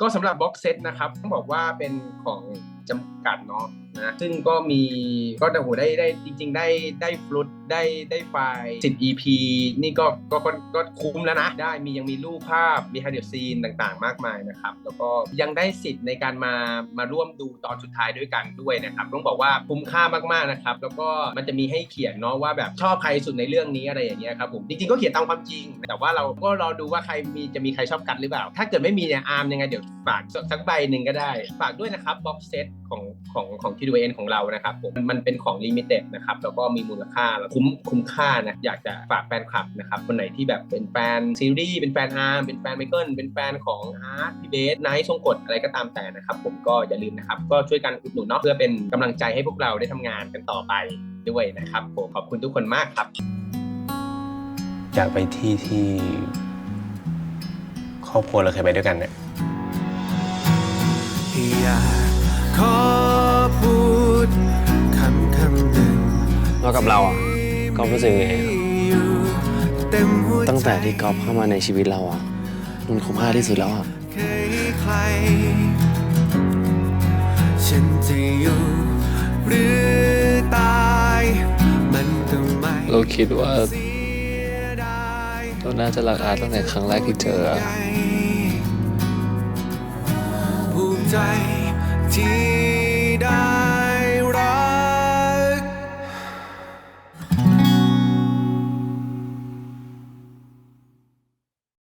ก็สำหรับบ็อกเซตนะครับต้องบอกว่าเป็นของจำกัดเนาะ นะซึ่งก็มีก็โอ้โหได้ได้จริง ๆ ได้ได้ฟลุตได้ได้ไฟล์10 EP นี่ก็ก็ก็ก็คุ้มแล้วนะ ได้มียังมีรูปภาพมีไฮเดอร์ซีนต่างๆ มากมายนะครับ แล้วก็ยังได้สิทธิ์ในการมามาร่วมดูตอนสุดท้ายด้วยกันด้วยนะครับต้องบอกว่าคุ้มค่ามากๆนะครับ แล้วก็มันจะมีให้เขียนเนาะว่าแบบชอบใครสุดในเรื่องนี้อะไรอย่างเงี้ยครับผมจริงๆก็เขียนตามความจริง แต่ว่าเราก็รอดูว่าใครมีจะมีใครชอบกันหรือเปล่า ถ้าเกิดไม่มีเนี่ยอาร์มยังไงเดี๋ยวฝากสักใบหนึ่งก็ได้ ฝากด้วยนะครับบ็อกเซตของของของทดูเอ็นของเรานะครับผมมันเป็นของลิมิเต็ดนะครับแล้วก็มีมูลค่าแล้วคุ้มคุ้มค่านะอยากจะฝากแฟนคลับนะครับคนไหนที่แบบเป็นแฟนซีรีส์เป็นแฟนอาร์มเป็นแฟนไมเคิลเป็นแฟนของอาร์ตพี่เบสไนท์ทรงกฎอะไรก็ตามแต่นะครับผมก็อย่าลืมนะครับก็ช่วยกันอุดหนุนเนาะเพื่อเป็นกำลังใจให้พวกเราได้ทำงานกันต่อไปด้วยนะครับผมขอบคุณทุกคนมากครับอยากไปที่ที่ครอบครัวเราเคยไปด้วยกันเนี่ย กับเราอะก็รู้สึกยังไงครับอยู่เต็มหัวใจตั้งแต่ที่กอฟเข้ามาในชีวิตเราอะมันคุ้มค่าที่สุดแล้วอะเคยใคร ฉันจะอยู่หรือตาย มันก็ไม่เราคิดว่าเสียดายเราน่าจะรักอาร์ตตั้งแต่ครั้งแรกที่เจออะ ภูมิใจที่ได้